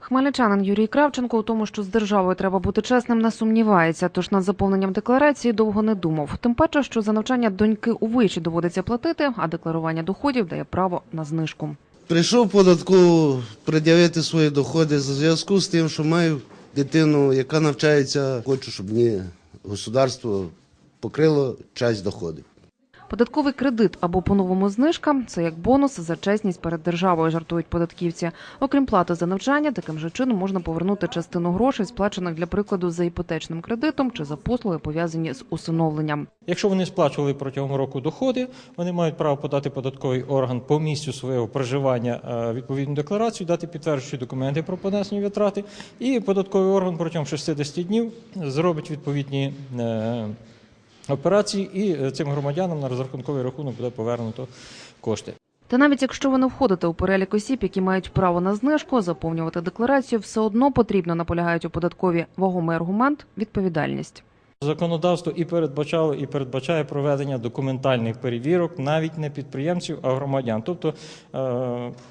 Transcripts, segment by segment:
Хмельничанин Юрій Кравченко у тому, що з державою треба бути чесним, не сумнівається. Тож над заповненням декларації довго не думав. Тим паче, що за навчання доньки у виші доводиться платити, а декларування доходів дає право на знижку. Прийшов в податкову пред'явити свої доходи в зв'язку з тим, що маю дитину, яка навчається, хочу, щоб мені государство покрило часть доходів. Податковий кредит або по-новому знижка – це як бонус за чесність перед державою, жартують податківці. Окрім плати за навчання, таким же чином можна повернути частину грошей, сплачених для прикладу за іпотечним кредитом чи за послуги, пов'язані з усиновленням. Якщо вони сплачували протягом року доходи, вони мають право подати податковий орган по місцю свого проживання е, відповідну декларацію, дати підтверджуючі документи про понесені витрати, і податковий орган протягом 60 днів зробить відповідні операції, і е, цим громадянам на розрахунковий рахунок буде повернуто кошти. Та навіть якщо ви не входите у перелік осіб, які мають право на знижку, заповнювати декларацію все одно потрібно, наполягають у податкові вагомий аргумент – відповідальність. Законодавство і передбачало, і передбачає проведення документальних перевірок навіть не підприємців, а громадян. Тобто е,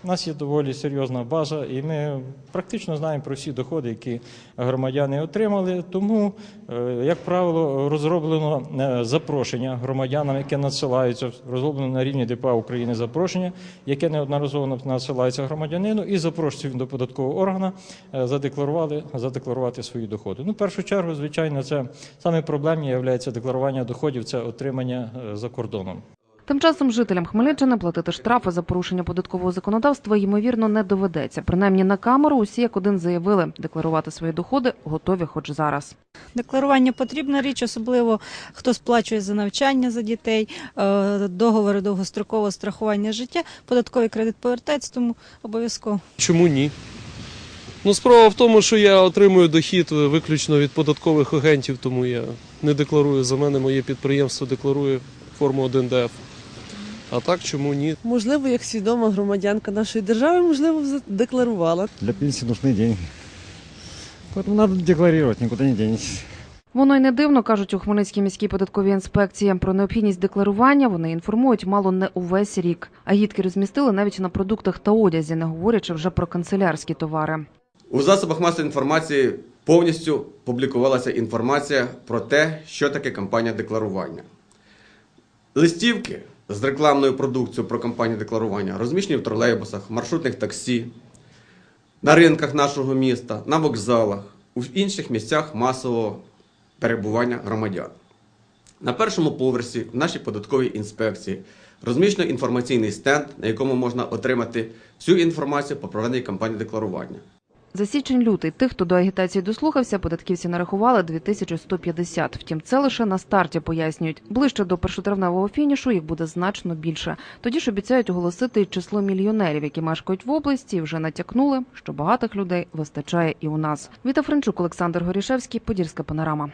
у нас є доволі серйозна база, і ми практично знаємо про всі доходи, які громадяни отримали. Тому, е, як правило, розроблено е, запрошення громадянам, яке надсилаються, розроблено на рівні ДПА України запрошення, яке неодноразово надсилається громадянину, і запрошується він до податкового органу е, задекларували, задекларувати свої доходи. Ну, в першу чергу, звичайно, це саме проблемні є декларування доходів, це отримання е, за кордоном. Тим часом жителям Хмельниччини платити штрафи за порушення податкового законодавства ймовірно не доведеться. Принаймні на камеру усі як один заявили, декларувати свої доходи готові хоч зараз. Декларування потрібна річ, особливо хто сплачує за навчання за дітей, е, договори довгострокового страхування життя, податковий кредит повертається, тому обов'язково. Чому ні? Ну, справа в тому, що я отримую дохід виключно від податкових агентів, тому я не декларую. За мене моє підприємство декларує форму 1ДФ. А так чому ні? Можливо, як свідома громадянка нашої держави, можливо, декларувала. Для пенсии нужны деньги. Поэтому надо декларировать, никуда не денетесь. Воно й не дивно, кажуть у Хмельницькій міській податковій інспекції. Про необхідність декларування вони інформують мало не увесь рік. Агітки розмістили навіть на продуктах та одязі, не говорячи вже про канцелярські товари. У засобах масової інформації повністю публікувалася інформація про те, що таке кампанія декларування. Листівки з рекламною продукцією про кампанію декларування розміщені в тролейбусах, маршрутних таксі, на ринках нашого міста, на вокзалах, у інших місцях масового перебування громадян. На першому поверсі в нашій податковій інспекції розміщено інформаційний стенд, на якому можна отримати всю інформацію по проведеній кампанії декларування. За січень-лютий тих, хто до агітації дослухався, податківці нарахували 2150. Втім, це лише на старті пояснюють. Ближче до першотравневого фінішу їх буде значно більше. Тоді ж обіцяють оголосити число мільйонерів, які мешкають в області, вже натякнули, що багатих людей вистачає і у нас. Віта Френчук, Олександр Горішевський, Подільська панорама.